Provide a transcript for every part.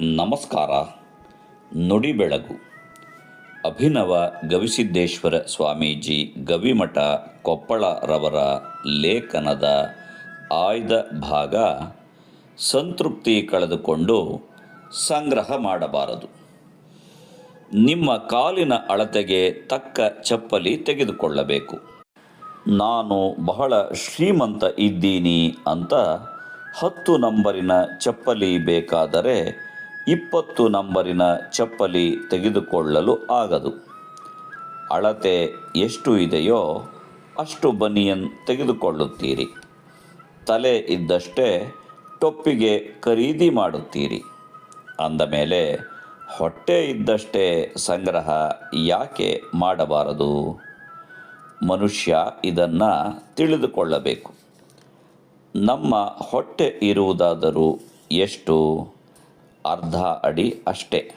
ನಮಸ್ಕಾರ. ನುಡಿ ಬೆಳಗು. ಅಭಿನವ ಗವಿಸಿದ್ದೇಶ್ವರ ಸ್ವಾಮೀಜಿ ಗವಿಮಠ ಕೊಪ್ಪಳರವರ ಲೇಖನದ ಆಯ್ದ ಭಾಗ ಸಂತೃಪ್ತಿ ಕಳೆದುಕೊಂಡು ಸಂಗ್ರಹ ಮಾಡಬಾರದು. ನಿಮ್ಮ ಕಾಲಿನ ಅಳತೆಗೆ ತಕ್ಕ ಚಪ್ಪಲಿ ತೆಗೆದುಕೊಳ್ಳಬೇಕು. ನಾನು ಬಹಳ ಶ್ರೀಮಂತ ಇದ್ದೀನಿ ಅಂತ ಹತ್ತು ನಂಬರಿನ ಚಪ್ಪಲಿ ಬೇಕಾದರೆ ಇಪ್ಪತ್ತು ನಂಬರಿನ ಚಪ್ಪಲಿ ತೆಗೆದುಕೊಳ್ಳಲು ಆಗದು. ಅಳತೆ ಎಷ್ಟು ಇದೆಯೋ ಅಷ್ಟು ಬನಿಯನ್ ತೆಗೆದುಕೊಳ್ಳುತ್ತೀರಿ. ತಲೆ ಇದ್ದಷ್ಟೇ ಟೊಪ್ಪಿಗೆ ಖರೀದಿ ಮಾಡುತ್ತೀರಿ. ಅಂದ ಮೇಲೆ ಹೊಟ್ಟೆ ಇದ್ದಷ್ಟೇ ಸಂಗ್ರಹ ಯಾಕೆ ಮಾಡಬಾರದು? ಮನುಷ್ಯ ಇದನ್ನು ತಿಳಿದುಕೊಳ್ಳಬೇಕು. ನಮ್ಮ ಹೊಟ್ಟೆ ಇರುವುದಾದರೂ ಎಷ್ಟು? ಅರ್ಧ ಅಡಿ ಅಷ್ಟೇ.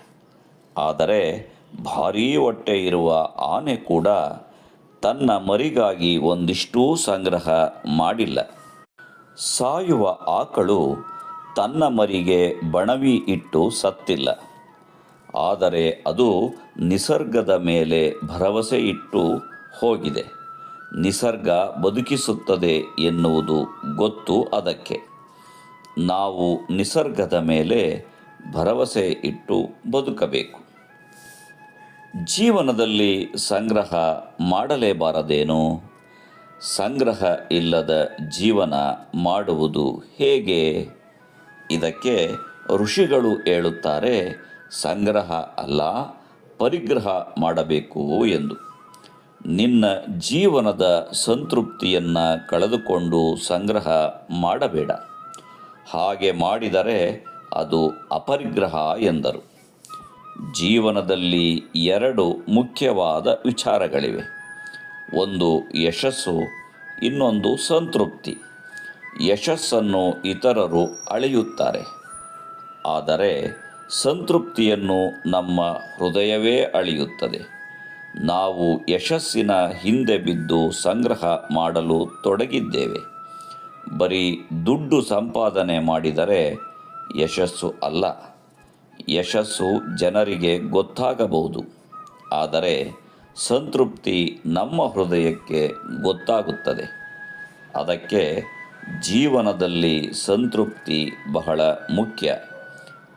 ಆದರೆ ಭಾರೀ ಹೊಟ್ಟೆ ಇರುವ ಆನೆ ಕೂಡ ತನ್ನ ಮರಿಗಾಗಿ ಒಂದಿಷ್ಟೂ ಸಂಗ್ರಹ ಮಾಡಿಲ್ಲ. ಸಾಯುವ ಆಕಳು ತನ್ನ ಮರಿಗೆ ಬಣವಿ ಇಟ್ಟು ಸತ್ತಿಲ್ಲ. ಆದರೆ ಅದು ನಿಸರ್ಗದ ಮೇಲೆ ಭರವಸೆ ಇಟ್ಟು ಹೋಗಿದೆ. ನಿಸರ್ಗ ಬದುಕಿಸುತ್ತದೆ ಎನ್ನುವುದು ಗೊತ್ತು ಅದಕ್ಕೆ. ನಾವು ನಿಸರ್ಗದ ಮೇಲೆ ಭರವಸೆ ಇಟ್ಟು ಬದುಕಬೇಕು. ಜೀವನದಲ್ಲಿ ಸಂಗ್ರಹ ಮಾಡಲೇಬಾರದೇನು? ಸಂಗ್ರಹ ಇಲ್ಲದ ಜೀವನ ಮಾಡುವುದು ಹೇಗೆ? ಇದಕ್ಕೆ ಋಷಿಗಳು ಹೇಳುತ್ತಾರೆ, ಸಂಗ್ರಹ ಅಲ್ಲ, ಪರಿಗ್ರಹ ಮಾಡಬೇಕು ಎಂದು. ನಿನ್ನ ಜೀವನದ ಸಂತೃಪ್ತಿಯನ್ನು ಕಳೆದುಕೊಂಡು ಸಂಗ್ರಹ ಮಾಡಬೇಡ. ಹಾಗೆ ಮಾಡಿದರೆ ಅದು ಅಪರಿಗ್ರಹ ಎಂದರು. ಜೀವನದಲ್ಲಿ ಎರಡು ಮುಖ್ಯವಾದ ವಿಚಾರಗಳಿವೆ. ಒಂದು ಯಶಸ್ಸು, ಇನ್ನೊಂದು ಸಂತೃಪ್ತಿ. ಯಶಸ್ಸನ್ನು ಇತರರು ಅಳೆಯುತ್ತಾರೆ. ಆದರೆ ಸಂತೃಪ್ತಿಯನ್ನು ನಮ್ಮ ಹೃದಯವೇ ಅಳೆಯುತ್ತದೆ. ನಾವು ಯಶಸ್ಸಿನ ಹಿಂದೆ ಬಿದ್ದು ಸಂಗ್ರಹ ಮಾಡಲು ತೊಡಗಿದ್ದೇವೆ. ಬರೀ ದುಡ್ಡು ಸಂಪಾದನೆ ಮಾಡಿದರೆ ಯಶಸ್ಸು ಅಲ್ಲ. ಯಶಸ್ಸು ಜನರಿಗೆ ಗೊತ್ತಾಗಬಹುದು. ಆದರೆ ಸಂತೃಪ್ತಿ ನಮ್ಮ ಹೃದಯಕ್ಕೆ ಗೊತ್ತಾಗುತ್ತದೆ. ಅದಕ್ಕೆ ಜೀವನದಲ್ಲಿ ಸಂತೃಪ್ತಿ ಬಹಳ ಮುಖ್ಯ.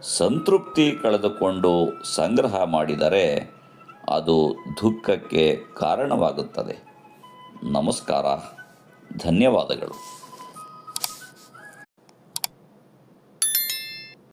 ಸಂತೃಪ್ತಿ ಕಳೆದುಕೊಂಡು ಸಂಗ್ರಹ ಮಾಡಿದರೆ ಅದು ದುಃಖಕ್ಕೆ ಕಾರಣವಾಗುತ್ತದೆ. ನಮಸ್ಕಾರ. ಧನ್ಯವಾದಗಳು.